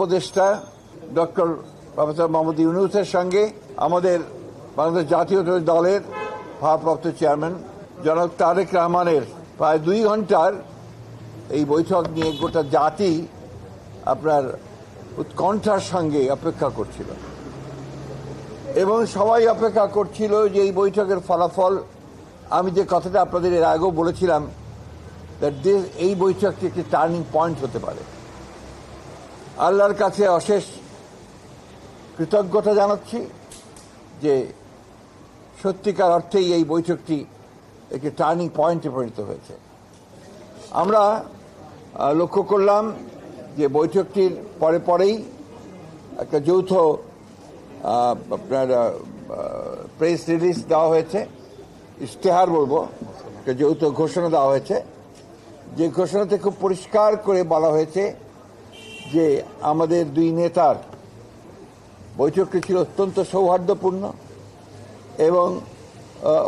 উপদেষ্টা doctor professor Mohammad ইউনুসের সঙ্গে আমাদের বাংলাদেশ জাতীয় দলের ভারপ্রাপ্ত চেয়ারম্যান জনাব তারেক রহমানের প্রায় দুই ঘণ্টার এই বৈঠক নিয়ে গোটা জাতি আপনার উৎকণ্ঠার সঙ্গে অপেক্ষা করছিল। এবং সবাই অপেক্ষা করছিল যে এই বৈঠকের ফলাফল, আমি যে কথাটা আপনাদের এর আগেও বলেছিলাম this- এই বৈঠকটি একটি টার্নিং পয়েন্ট হতে পারে। আল্লাহর কাছে অশেষ কৃতজ্ঞতা জানাচ্ছি যে সত্যিকার অর্থেই এই বৈঠকটি একটি টার্নিং পয়েন্টে পরিণত হয়েছে। আমরা লক্ষ্য করলাম যে বৈঠকটির পরে পরেই একটা যৌথ আপনার প্রেস রিলিজ দেওয়া হয়েছে। ইশতেহার বলব, একটা যৌথ ঘোষণা দেওয়া হয়েছে। যে ঘোষণাতে খুব পরিষ্কার করে বলা হয়েছে যে আমাদের দুই নেতার বৈঠকটি ছিল অত্যন্ত সৌহার্দ্যপূর্ণ এবং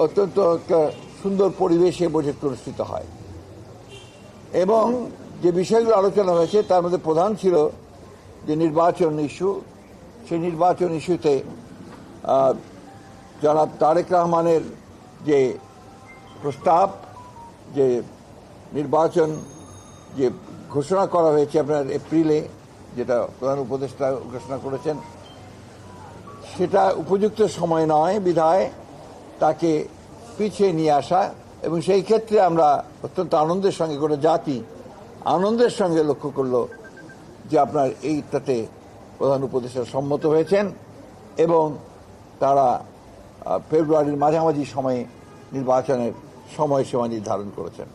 অত্যন্ত একটা সুন্দর পরিবেশে বৈঠকটি অনুষ্ঠিত হয়। এবং যে বিষয়গুলো আলোচনা হয়েছে, তার মধ্যে প্রধান ছিল যে নির্বাচন ইস্যু। সেই নির্বাচন ইস্যুতে জনাব তারেক রহমানের যে প্রস্তাব, যে নির্বাচন যে ঘোষণা করা হয়েছে আপনার এপ্রিলে যেটা প্রধান উপদেষ্টা ঘোষণা করেছেন, সেটা উপযুক্ত সময় নয়, বিধায় তাকে পিছিয়ে নিয়ে আসা এবং সেই ক্ষেত্রে আমরা অত্যন্ত আনন্দের সঙ্গে গোটা জাতি আনন্দের সঙ্গে লক্ষ্য করল যে আপনার এইটাতে প্রধান উপদেষ্টা সম্মত হয়েছেন এবং তারা ফেব্রুয়ারির মাঝামাঝি সময়ে নির্বাচনের সময়সীমা নির্ধারণ করেছেন।